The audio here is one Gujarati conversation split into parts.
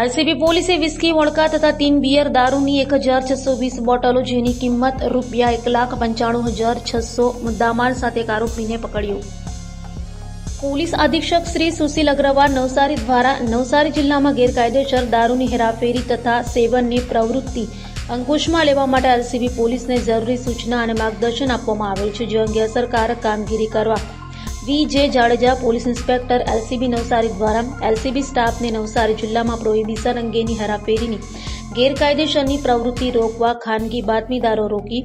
આરસીબી પોલીસે વિસ્કી, વોડકા તથા તીન બિયર દારૂની એક હજાર છસો વીસ બોટલો જેની કિંમત રૂપિયા એક લાખ પંચાણું હજાર છસો મુદ્દામાલ સાથે એક આરોપીને પકડ્યો. પોલીસ અધિક્ષક શ્રી સુશીલ અગ્રવાલ નવસારી દ્વારા નવસારી જિલ્લામાં ગેરકાયદેસર દારૂની હેરાફેરી તથા સેવનની પ્રવૃત્તિ અંકુશમાં લેવા માટે એલસીબી પોલીસને જરૂરી સૂચના અને માર્ગદર્શન આપવામાં આવેલ છે, જે અંગે અસરકારક કામગીરી કરવા. V J Jadeja, police inspector, LCB Navsari દ્વારા એલસીબી સ્ટાફને નવસારી જિલ્લામાં પ્રોહિબિશન અંગેની હેરાફેરીની, ગેરકાયદેસરની પ્રવૃત્તિ રોકવા ખાનગી બાતમીદારો રોકી,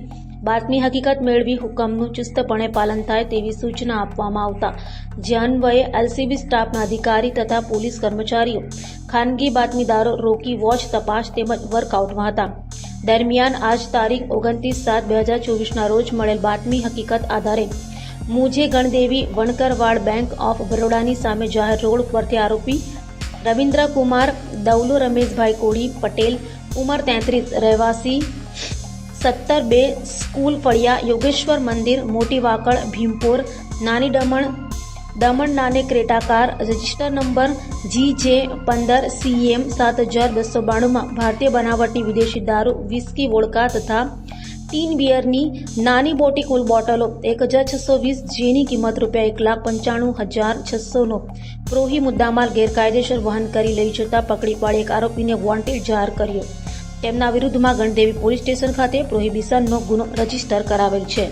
બાતમી હકીકત મેળવી હુકમનું ચુસ્તપણે પાલન થાય તેવી સૂચના આપવામાં આવતા. જે અન્વયે એલસીબી સ્ટાફના અધિકારી તથા પોલીસ કર્મચારીઓ ખાનગી બાતમીદારો રોકી વોચ તપાસ તેમજ વર્કઆઉટમાં હતા. દરમિયાન આજ તારીખ ઓગણત્રીસ સાત બે હજાર ચોવીસના રોજ મળેલ બાતમી હકીકત આધારે મુજે ગણદેવી વણકરવાડ બેંક ઓફ બરોડાની સામે જાહેર રોડ પરથી આરોપી રવિન્દ્ર કુમાર દૌલો રમેશભાઈ કોળી પટેલ ઉંમર તેત્રીસ રહેવાસી સત્તર બે સ્કૂલ ફળિયા યોગેશ્વર મંદિર મોટી વાકડ ભીમપોર નાની દમણ દમણ નાને Creta car register number G J પંદર, સીએમ સાત હજાર બસો બાણુંમાં ભારતીય બનાવટની વિદેશી દારૂ, વિસ્કી, વોડકા તથા ટીન બિયરની નાની મોટી કુલ બોટલો એક હજાર છસો વીસ, જેની કિંમત રૂપિયા એક લાખ પંચાણું હજાર છસોનો પ્રોહી મુદ્દામાલ ગેરકાયદેસર વહન કરી લઈ જતા પકડી પાડી એક આરોપીને વોન્ટેડ જાહેર કર્યો. તેમના વિરુદ્ધમાં ગણદેવી પોલીસ સ્ટેશન ખાતે પ્રોહિબિશનનો ગુનો રજિસ્ટર કરાવેલ છે.